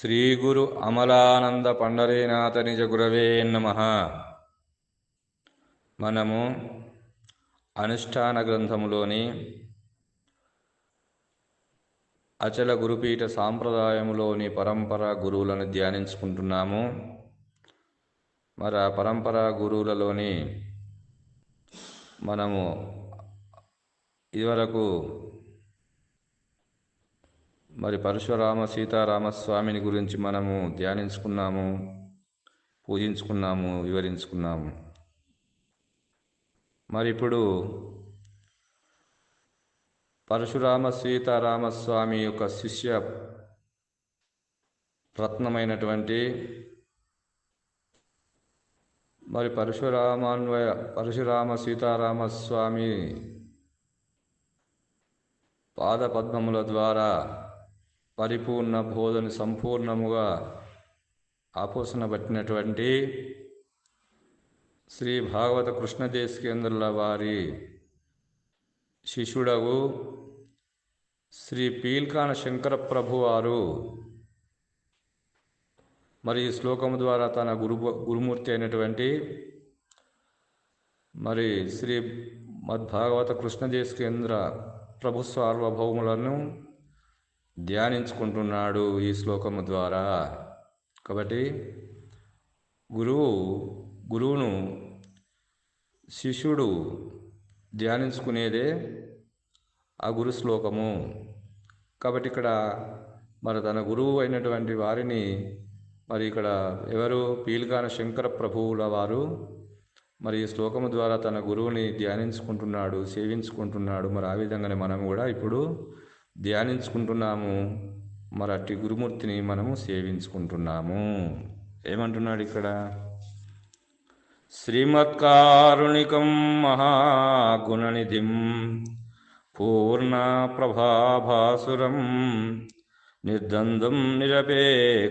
శ్రీ గురు అమలానంద పండరీనాథ నిజ గురవే నమ. మనము అనుష్ఠాన గ్రంథములోని అచల గురుపీఠ సాంప్రదాయములోని పరంపర గురువులను ధ్యానించుకుంటున్నాము. మరి ఆ పరంపర గురువులలోని మనము ఇదివరకు మరి పరశురామ సీతారామస్వామిని గురించి మనము ధ్యానించుకున్నాము పూజించుకున్నాము వివరించుకున్నాము. మరి ఇప్పుడు పరశురామ సీతారామస్వామి యొక్క శిష్య రత్నమైనటువంటి మరి పరశురామాన్వయ పరశురామ సీతారామస్వామి పాదపద్మముల ద్వారా పరిపూర్ణ బోధన సంపూర్ణముగా ఆపోసనబట్టినటువంటి శ్రీ భాగవత కృష్ణదేశకేంద్రుల వారి శిష్యుడగు శ్రీ పీల్కాన శంకరప్రభు వారు మరి ఈ శ్లోకము ద్వారా తన గురు గురుమూర్తి అయినటువంటి మరి శ్రీ మద్భాగవత కృష్ణదేశకేంద్ర ప్రభు సార్వభౌములను ధ్యానించుకుంటున్నాడు ఈ శ్లోకము ద్వారా. కాబట్టి గురువు గురువును శిష్యుడు ధ్యానించుకునేదే ఆ గురు శ్లోకము. కాబట్టి ఇక్కడ మరి తన గురువు అయినటువంటి వారిని మరి ఇక్కడ ఎవరు? పీల్గాన శంకర ప్రభువుల వారు. మరి ఈ శ్లోకము ద్వారా తన గురువుని ధ్యానించుకుంటున్నాడు సేవించుకుంటున్నాడు. మరి ఆ విధంగానే మనం కూడా ఇప్పుడు ధ్యానించుకుంటున్నాము. మరి అట్టి గురుమూర్తిని మనము సేవించుకుంటున్నాము. ఏమంటున్నాడు ఇక్కడ? శ్రీమత్కారుణికం మహాగుణనిధిం పూర్ణ ప్రభాభాసురం నిర్దందం నిరపేక్షకామమలం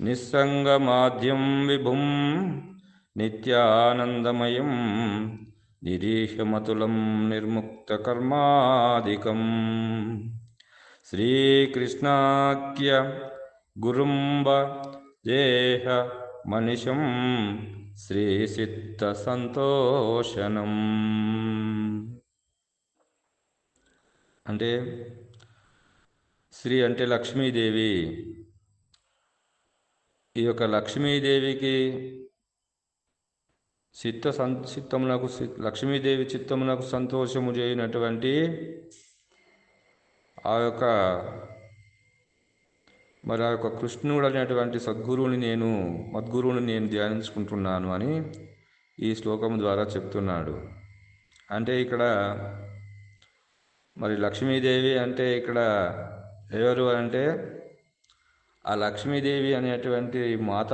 నిస్సంగమాద్యం విభుం నిత్యానందమయం నిరీహమతులం నిర్ముక్తకర్మాదికం శ్రీకృష్ణాఖ్య గురుంబ దేహ మనిషం శ్రీసిద్ధ సంతోషనం అంటే శ్రీ అంటే లక్ష్మీదేవి. ఈ యొక్క లక్ష్మీదేవికి చిత్త సం చిత్తమునకు లక్ష్మీదేవి చిత్తమునకు సంతోషము చేయనటువంటి ఆ యొక్క మరి ఆ యొక్క కృష్ణుడు అనేటువంటి సద్గురువుని నేను మద్గురువుని నేను ధ్యానించుకుంటున్నాను అని ఈ శ్లోకం ద్వారా చెప్తున్నాడు. అంటే ఇక్కడ మరి లక్ష్మీదేవి అంటే ఇక్కడ ఎవరు అంటే ఆ లక్ష్మీదేవి అనేటువంటి మాత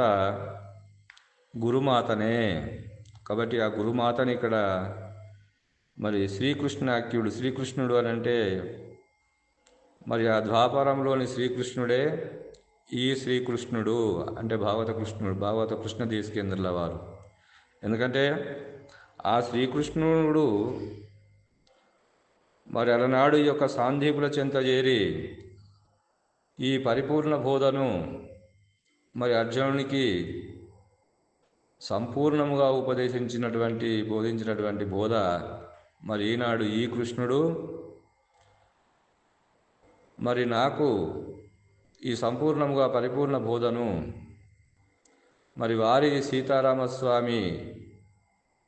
గురుమాతనే. కాబట్టి ఆ గురుమాతని ఇక్కడ మరి శ్రీకృష్ణాఖ్యుడు శ్రీకృష్ణుడు అని అంటే మరి ఆ ద్వాపరంలోని శ్రీకృష్ణుడే ఈ శ్రీకృష్ణుడు అంటే భాగవత కృష్ణుడు భాగవత కృష్ణ తీసుకేంద్రుల వారు. ఎందుకంటే ఆ శ్రీకృష్ణుడు మరి అలనాడు ఈ యొక్క సాందీపుల చెంత చేరి ఈ పరిపూర్ణ బోధను మరి అర్జునునికి సంపూర్ణముగా ఉపదేశించినటువంటి బోధించినటువంటి బోధ. మరి ఈనాడు ఈ కృష్ణుడు మరి నాకు ఈ సంపూర్ణముగా పరిపూర్ణ బోధను మరి వారి సీతారామస్వామి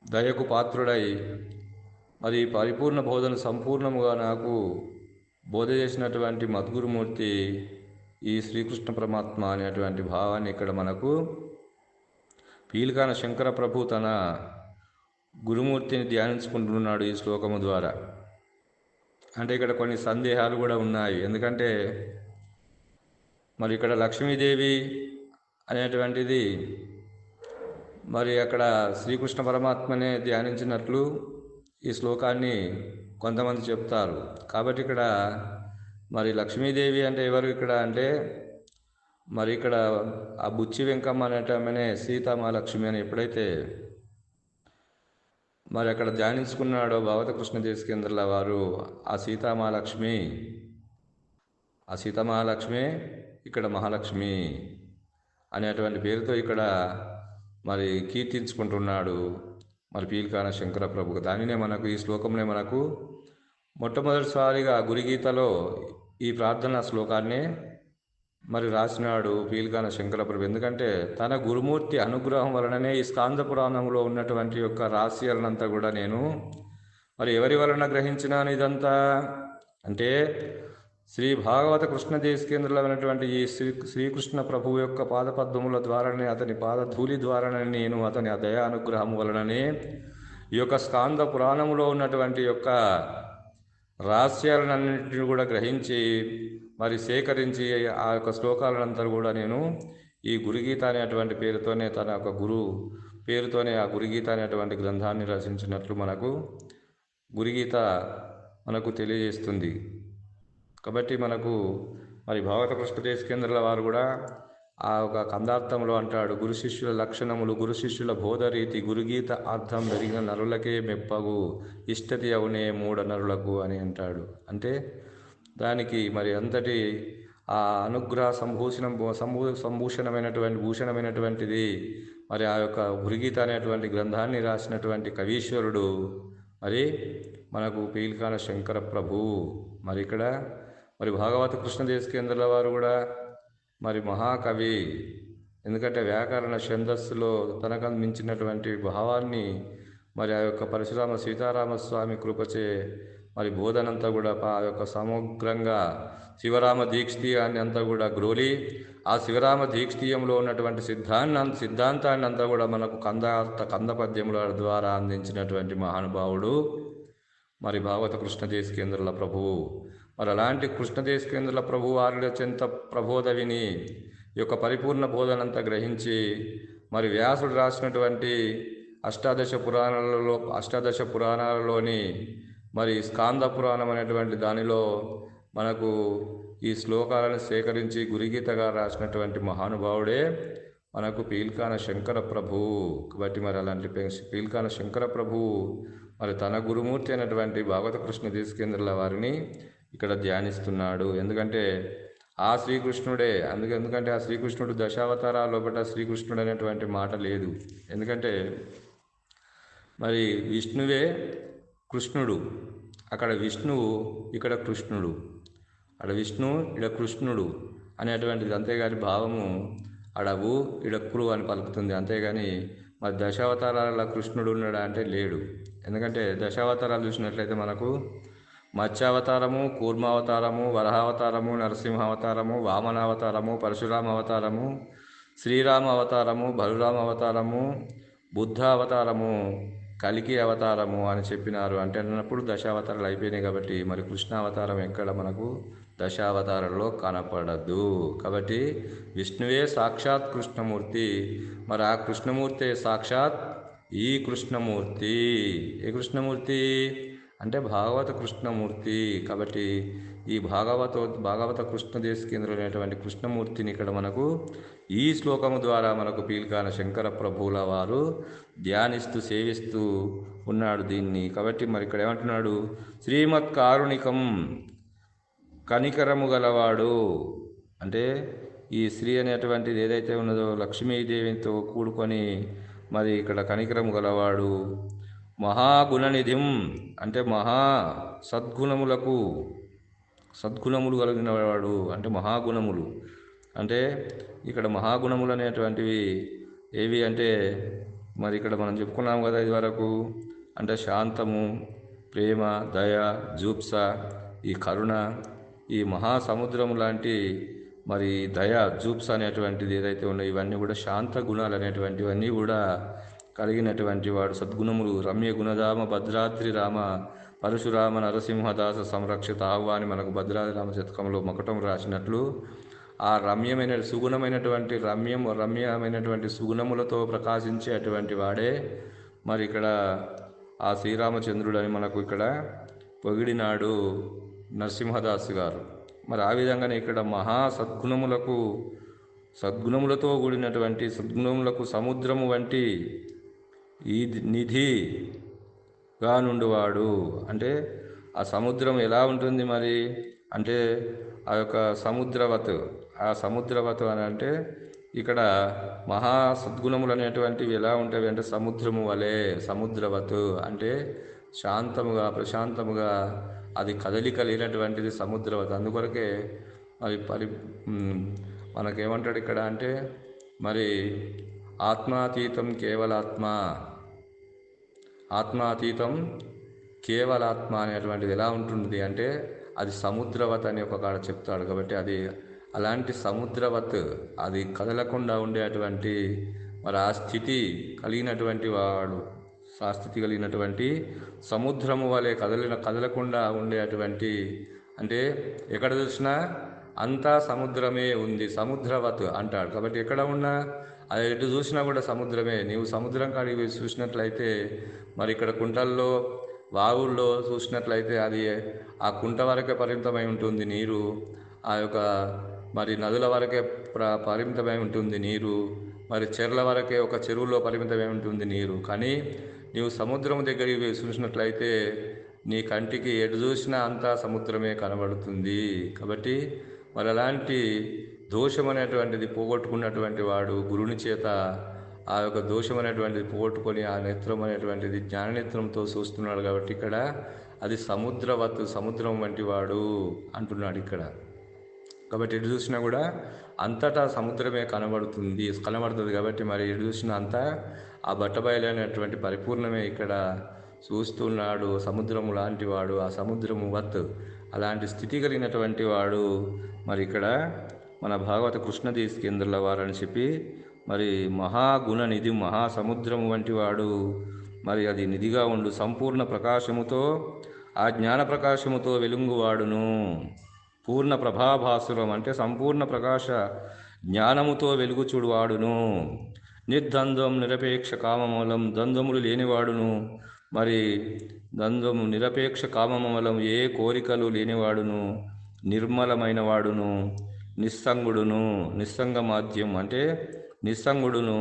దయకు పాత్రుడై మరి పరిపూర్ణ బోధన సంపూర్ణముగా నాకు బోధ చేసినటువంటి మద్గురుమూర్తి ఈ శ్రీకృష్ణ పరమాత్మ అనేటువంటి భావాన్ని ఇక్కడ మనకు పీలికాన శంకర ప్రభు తన గురుమూర్తిని ధ్యానించుకుంటున్నాడు ఈ శ్లోకము ద్వారా. అంటే ఇక్కడ కొన్ని సందేహాలు కూడా ఉన్నాయి. ఎందుకంటే మరి ఇక్కడ లక్ష్మీదేవి అనేటువంటిది మరి అక్కడ శ్రీకృష్ణ పరమాత్మనే ధ్యానించినట్లు ఈ శ్లోకాన్ని కొంతమంది చెప్తారు. కాబట్టి ఇక్కడ మరి లక్ష్మీదేవి అంటే ఎవరు ఇక్కడ అంటే మరి ఇక్కడ ఆ బుచ్చి వెంకమ్మ అనేటమనే సీతామహాలక్ష్మి అని ఎప్పుడైతే మరి అక్కడ ధ్యానించుకున్నాడో భగవత కృష్ణ దేశకేంద్రుల వారు ఆ సీతామహాలక్ష్మి ఆ సీతామహాలక్ష్మి ఇక్కడ మహాలక్ష్మి అనేటువంటి పేరుతో ఇక్కడ మరి కీర్తించుకుంటున్నాడు మరి పీల్కాన శంకర ప్రభు దానినే మనకు ఈ శ్లోకంలో మనకు మొట్టమొదటిసారిగా గురిగీతలో ఈ ప్రార్థన శ్లోకాన్ని మరి రాసినాడు పీల్కాన శంకరప్రభు. ఎందుకంటే తన గురుమూర్తి అనుగ్రహం వలననే ఈ స్కాంద పురాణంలో ఉన్నటువంటి యొక్క రహస్యాలనంతా కూడా నేను మరి ఎవరి వలన గ్రహించినాను ఇదంతా? అంటే శ్రీ భాగవత కృష్ణ దేశకేంద్రులైనటువంటి ఈ శ్రీ శ్రీకృష్ణ ప్రభువు యొక్క పాదపద్మముల ద్వారానే అతని పాదధూళి ద్వారానే నేను అతని దయా అనుగ్రహం వలననే ఈ యొక్క స్కాంద పురాణములో ఉన్నటువంటి యొక్క రహస్యాలన్నింటిని కూడా గ్రహించి మరి సేకరించి ఆ యొక్క శ్లోకాలంతా కూడా నేను ఈ గురుగీత అనేటువంటి పేరుతోనే తన యొక్క గురు పేరుతోనే ఆ గురుగీత అనేటువంటి గ్రంథాన్ని రచించినట్లు మనకు గురుగీత మనకు తెలియజేస్తుంది. కాబట్టి మనకు మరి భాగవత కృష్ణదేశ కేంద్రాల వారు కూడా ఆ ఒక కందార్థంలో అంటాడు గురు శిష్యుల లక్షణములు గురు శిష్యుల బోధరీతి గురుగీత అర్థం జరిగిన నరులకే మెప్పగు ఇష్టతి అవునే మూఢ నరులకు అని అంటాడు. అంటే దానికి మరి అంతటి ఆ అనుగ్రహ సంభూషణం సంభూ సంభూషణమైనటువంటి భూషణమైనటువంటిది మరి ఆ యొక్క గురుగీత అనేటువంటి గ్రంథాన్ని రాసినటువంటి కవీశ్వరుడు మరి మనకు పీల్కాన శంకర ప్రభు. మరి ఇక్కడ మరి భాగవత కృష్ణదేశ కేంద్రాల వారు కూడా మరి మహాకవి. ఎందుకంటే వ్యాకరణ ఛందస్సులో తనకు మించినటువంటి భావాన్ని మరి ఆ యొక్క పరశురామ సీతారామస్వామి కృపచే మరి బోధనంతా కూడా ఆ యొక్క సమగ్రంగా శివరామ దీక్షితీయాన్ని అంతా కూడా గ్రోలి ఆ శివరామ దీక్షితీయంలో ఉన్నటువంటి సిద్ధాన్ని సిద్ధాంతాన్ని అంతా కూడా మనకు కంద కంద పద్యముల ద్వారా అందించినటువంటి మహానుభావుడు మరి భాగవత కృష్ణదేశ కేంద్రాల ప్రభువు. మరి అలాంటి కృష్ణదేశ కేంద్రాల ప్రభు వారిలో చెంత ప్రబోధ విని ఈ యొక్క పరిపూర్ణ బోధనంతా గ్రహించి మరి వ్యాసుడు రాసినటువంటి అష్టాదశ పురాణాలలో అష్టాదశ పురాణాలలోని మరి స్కాంద పురాణం అనేటువంటి దానిలో మనకు ఈ శ్లోకాలను సేకరించి గురిగీతగా రాసినటువంటి మహానుభావుడే మనకు పీల్కాన శంకర ప్రభు. కాబట్టి మరి అలాంటి పీల్కాన శంకర ప్రభు మరి తన గురుమూర్తి అయినటువంటి భాగవత కృష్ణ తీసుకేంద్రుల వారిని ఇక్కడ ధ్యానిస్తున్నాడు. ఎందుకంటే ఆ శ్రీకృష్ణుడే అందుకే ఎందుకంటే ఆ శ్రీకృష్ణుడు దశావతారాల లోపల శ్రీకృష్ణుడు అనేటువంటి మాట లేదు. ఎందుకంటే మరి విష్ణువే కృష్ణుడు. అక్కడ విష్ణువు ఇక్కడ కృష్ణుడు. అక్కడ విష్ణు ఇక్కడ కృష్ణుడు అనేటువంటిది అంతేగాని భావము అడవు ఇడక్రు అని పలుకుతుంది. అంతేగాని మరి దశావతారాల కృష్ణుడు ఉన్నాడా అంటే లేడు. ఎందుకంటే దశావతారాలు చూసినట్లయితే మనకు మత్స్యావతారము కూర్మావతారము వరహావతారము నరసింహావతారము వామనావతారము పరశురామ అవతారము శ్రీరామ అవతారము బలురామ అవతారము బుద్ధ అవతారము కలికి అవతారము అని చెప్పినారు. అంటే అన్నప్పుడు దశావతారాలు అయిపోయినాయి కాబట్టి మరి కృష్ణావతారం ఎక్కడ మనకు దశావతారంలో కనపడదు. కాబట్టి విష్ణువే సాక్షాత్ కృష్ణమూర్తి. మరి ఆ కృష్ణమూర్తే సాక్షాత్ ఈ కృష్ణమూర్తి. ఏ కృష్ణమూర్తి? అంటే భాగవత కృష్ణమూర్తి కాబట్టి ఈ భాగవత భాగవత కృష్ణదేశ కేంద్రమైనటువంటి కృష్ణమూర్తిని ఇక్కడ మనకు ఈ శ్లోకము ద్వారా మనకు పీల్కాన శంకర ప్రభువుల వారు ధ్యానిస్తూ సేవిస్తూ ఉన్నాడు దీన్ని. కాబట్టి మరి ఇక్కడ ఏమంటున్నాడు? శ్రీమత్ కారుణికం కనికరము గలవాడు. అంటే ఈ స్త్రీ అనేటువంటిది ఏదైతే ఉన్నదో లక్ష్మీదేవితో కూడుకొని మరి ఇక్కడ కనికరము గలవాడు. మహాగుణనిధిం అంటే మహా సద్గుణములకు సద్గుణములు కలిగిన వాడు అంటే మహాగుణములు. అంటే ఇక్కడ మహాగుణములు అనేటువంటివి ఏవి అంటే మరి ఇక్కడ మనం చెప్పుకున్నాం కదా ఇది వరకు అంటే శాంతము ప్రేమ దయ జూప్స ఈ కరుణ ఈ మహాసముద్రం లాంటి మరి దయ జూప్స్ అనేటువంటిది ఏదైతే ఉన్నాయో ఇవన్నీ కూడా శాంత గుణాలు అనేటువంటివన్నీ కూడా కలిగినటువంటి వాడు సద్గుణములు. రమ్య గుణధామ భద్రాద్రి రామ పరశురామ నరసింహదాస సంరక్షిత ఆహ్వాని మనకు భద్రాద్రి రామ శతకంలో మకటం రాసినట్లు. ఆ రమ్యమైన సుగుణమైనటువంటి రమ్యం రమ్యమైనటువంటి సుగుణములతో ప్రకాశించేటువంటి వాడే. మరి ఇక్కడ ఆ శ్రీరామచంద్రుడు అని మనకు ఇక్కడ పొగిడినాడు నరసింహదాస్ గారు. మరి ఆ విధంగానే ఇక్కడ మహా సద్గుణములకు సద్గుణములతో కూడినటువంటి సద్గుణములకు సముద్రము వంటి ఈ నిధిగా నుండివాడు. అంటే ఆ సముద్రం ఎలా ఉంటుంది మరి? అంటే ఆ యొక్క సముద్రవత్ ఆ సముద్రవత్ అని అంటే ఇక్కడ మహా సద్గుణములు అనేటువంటివి ఎలా ఉంటాయి అంటే సముద్రము వలె సముద్రవత్ అంటే శాంతముగా ప్రశాంతముగా అది కదలిక లేనటువంటిది సముద్రవత్. అందుకొరకే మరి పరి మనకేమంటాడు ఇక్కడ అంటే మరి ఆత్మాతీతం కేవలాత్మ. ఆత్మాతీతం కేవలాత్మ అనేటువంటిది ఎలా ఉంటుంది అంటే అది సముద్రవత్ అని ఒక కాడ చెప్తాడు కాబట్టి అది అలాంటి సముద్రవత్ అది కదలకుండా ఉండేటువంటి మరి ఆ స్థితి కలిగినటువంటి వాడు ఆ స్థితి కలిగినటువంటి సముద్రము వలె కదలిన కదలకుండా ఉండేటువంటి అంటే ఎక్కడ చూసినా అంతా సముద్రమే ఉంది సముద్రవత్ అంటాడు. కాబట్టి ఎక్కడ ఉన్నా అది ఎటు చూసినా కూడా సముద్రమే. నీవు సముద్రం కాడికి చూసినట్లయితే మరి ఇక్కడ కుంటల్లో వాగుల్లో చూసినట్లయితే అది ఆ కుంట వరకే పరిమితమై ఉంటుంది నీరు. ఆ యొక్క మరి నదుల వరకే ప్ర పరిమితమై ఉంటుంది నీరు. మరి చెర్ల వరకే ఒక చెరువులో పరిమితమై ఉంటుంది నీరు. కానీ నీవు సముద్రం దగ్గరికి చూసినట్లయితే నీ కంటికి ఎటు చూసినా అంతా సముద్రమే కనబడుతుంది. కాబట్టి మరి అలాంటి దోషం అనేటువంటిది పోగొట్టుకున్నటువంటి వాడు గురుని చేత ఆ యొక్క దోషం అనేటువంటిది పోగొట్టుకొని ఆ నేత్రం అనేటువంటిది జ్ఞాననేత్రంతో చూస్తున్నాడు కాబట్టి ఇక్కడ అది సముద్రవత్ సముద్రం వంటి వాడు అంటున్నాడు ఇక్కడ. కాబట్టి ఎటు చూసినా కూడా అంతటా సముద్రమే కనబడుతుంది కనబడుతుంది కాబట్టి మరి ఎటు చూసినా అంతా ఆ బట్టబయలైనటువంటి పరిపూర్ణమే ఇక్కడ చూస్తున్నాడు సముద్రము లాంటి వాడు ఆ సముద్రము వత్ అలాంటి స్థితి కలిగినటువంటి వాడు మరి ఇక్కడ మన భాగవత కృష్ణదీస్ కేంద్రుల వారని చెప్పి మరి మహాగుణ నిధి మహాసముద్రము వంటి వాడు మరి అది నిధిగా ఉండు సంపూర్ణ ప్రకాశముతో ఆ జ్ఞాన ప్రకాశముతో వెలుగువాడును పూర్ణ ప్రభాభాసురం అంటే సంపూర్ణ ప్రకాశ జ్ఞానముతో వెలుగుచుడు వాడును. నిర్ద్వంద్వం నిరపేక్ష కామమూలం ద్వంద్వములు లేనివాడును. మరి ద్వంద్వము నిరపేక్ష కామమూలం ఏ కోరికలు లేనివాడును. నిర్మలమైన వాడును. నిస్సంగుడును నిస్సంగమాధ్యం అంటే నిస్సంగుడును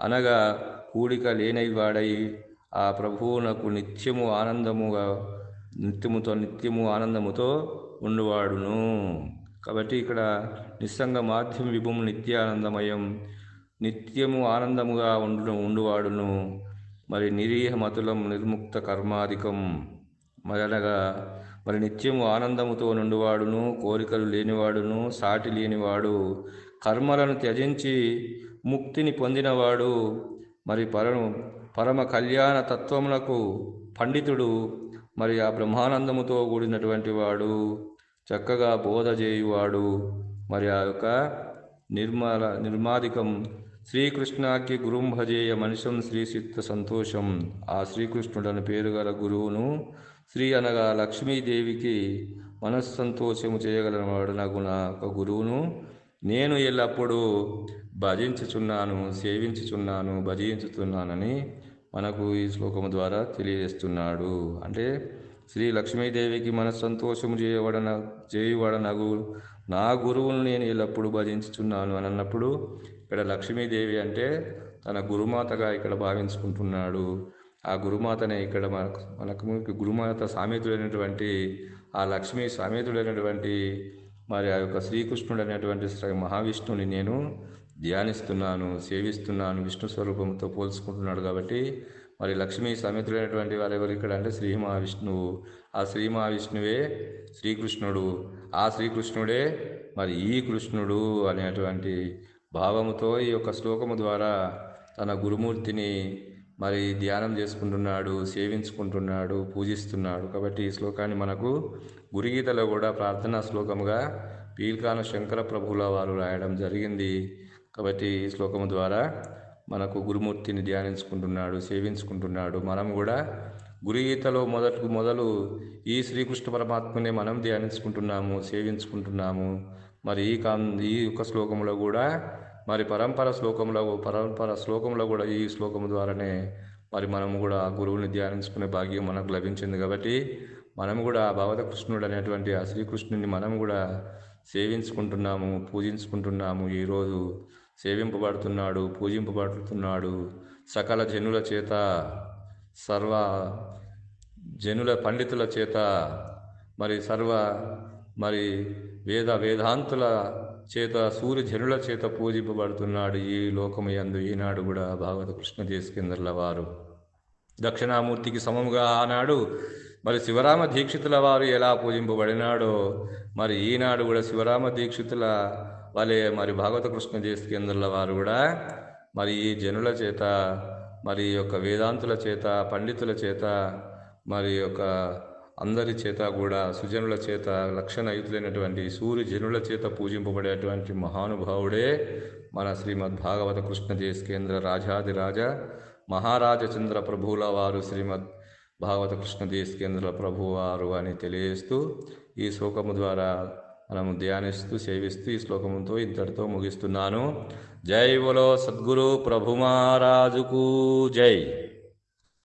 అనగా కూడిక లేనివాడై ఆ ప్రభువునకు నిత్యము ఆనందముగా నిత్యముతో నిత్యము ఆనందముతో ఉండువాడును. కాబట్టి ఇక్కడ నిస్సంగ మాధ్యం విభుము నిత్యానందమయం నిత్యము ఆనందముగా ఉండు ఉండువాడును. మరి నిరీహ మతులం నిర్ముక్త కర్మాధికం. మరి అనగా మరి నిత్యము ఆనందముతో నుండివాడును కోరికలు లేనివాడును సాటి లేనివాడు కర్మలను త్యజించి ముక్తిని పొందినవాడు మరి పరము పరమ కళ్యాణ తత్వములకు పండితుడు మరి ఆ బ్రహ్మానందముతో కూడినటువంటి వాడు చక్కగా బోధ చేయువాడు. మరి ఆ యొక్క నిర్మల నిర్మాదికం శ్రీకృష్ణాకి గురుం భజేయ మనిషం శ్రీ చిత్త సంతోషం. ఆ శ్రీకృష్ణుడని పేరు గల గురువును శ్రీ అనగా లక్ష్మీదేవికి మనస్సంతోషము చేయగలవాడు నాకు నా ఒక గురువును. నేను ఎల్లప్పుడూ భజించుచున్నాను సేవించుచున్నాను భజించుతున్నానని మనకు ఈ శ్లోకము ద్వారా తెలియజేస్తున్నాడు. అంటే శ్రీ లక్ష్మీదేవికి మన సంతోషము చేయబడన చేయువడనగు నా గురువును నేను ఎల్లప్పుడూ భజించుచున్నాను అని అన్నప్పుడు ఇక్కడ లక్ష్మీదేవి అంటే తన గురుమాతగా ఇక్కడ భావించుకుంటున్నాడు. ఆ గురుమాతనే ఇక్కడ మనకు మనకు గురుమాత సామెతుడైనటువంటి ఆ లక్ష్మీ సామెతుడైనటువంటి మరి ఆ యొక్క శ్రీకృష్ణుడు అనేటువంటి శ్రీ మహావిష్ణువుని నేను ధ్యానిస్తున్నాను సేవిస్తున్నాను విష్ణు స్వరూపంతో పోల్చుకుంటున్నాడు కాబట్టి మరి లక్ష్మీ సమితులైనటువంటి వారు ఎవరు ఇక్కడ అంటే శ్రీ మహావిష్ణువు ఆ శ్రీ మహావిష్ణువే శ్రీకృష్ణుడు. ఆ శ్రీకృష్ణుడే మరి ఈ కృష్ణుడు అనేటువంటి భావముతో ఈ యొక్క శ్లోకము ద్వారా తన గురుమూర్తిని మరి ధ్యానం చేసుకుంటున్నాడు సేవించుకుంటున్నాడు పూజిస్తున్నాడు. కాబట్టి ఈ శ్లోకాన్ని మనకు గురుగీతలో కూడా ప్రార్థనా శ్లోకముగా పీల్కాన శంకర ప్రభుల వారు రాయడం జరిగింది. కాబట్టి ఈ శ్లోకము ద్వారా మనకు గురుమూర్తిని ధ్యానించుకుంటున్నాడు సేవించుకుంటున్నాడు. మనం కూడా గురుగీతలో మొదటి మొదలు ఈ శ్రీకృష్ణ పరమాత్మనే మనం ధ్యానించుకుంటున్నాము సేవించుకుంటున్నాము. మరి ఈ కా ఈ యొక్క శ్లోకంలో కూడా మరి పరంపర శ్లోకంలో పరంపర శ్లోకంలో కూడా ఈ శ్లోకం ద్వారానే మరి మనము కూడా గురువుని ధ్యానించుకునే భాగ్యం మనకు లభించింది కాబట్టి మనం కూడా భగవత కృష్ణుడు అనేటువంటి ఆ శ్రీకృష్ణుని మనం కూడా సేవించుకుంటున్నాము పూజించుకుంటున్నాము. ఈరోజు సేవింపబడుతున్నాడు పూజింపబడుతున్నాడు. సకల జనుల చేత సర్వ జనుల పండితుల చేత మరి సర్వ మరి వేద వేదాంతుల చేత సూర్యజనుల చేత పూజింపబడుతున్నాడు ఈ లోకమయందు. ఈనాడు కూడా భాగవత కృష్ణ దేశకేంద్రుల వారు. దక్షిణామూర్తికి సమముగా ఆనాడు మరి శివరామ దీక్షితుల వారు ఎలా పూజింపబడినాడో మరి ఈనాడు కూడా శివరామ దీక్షితుల వలె మరి భాగవత కృష్ణ దేశకేంద్రుల వారు కూడా మరి ఈ జనుల చేత మరి యొక్క వేదాంతుల చేత పండితుల చేత మరి యొక్క అందరి చేత కూడా సుజనుల చేత లక్షణయుతులైనటువంటి సూర్య జనుల చేత పూజింపబడేటువంటి మహానుభావుడే మన శ్రీమద్ భాగవత కృష్ణ దేశకేంద్ర రాజాదిరాజ మహారాజచంద్ర ప్రభువుల వారు శ్రీమద్ భాగవత కృష్ణ దేశకేంద్ర ప్రభువారు అని తెలియజేస్తూ ఈ శ్లోకము ద్వారా మనము ధ్యానిస్తూ సేవిస్తూ ఈ శ్లోకముతో ఇంతటితో ముగిస్తున్నాను. జై బోలో సద్గురు ప్రభు మహారాజుకు జై.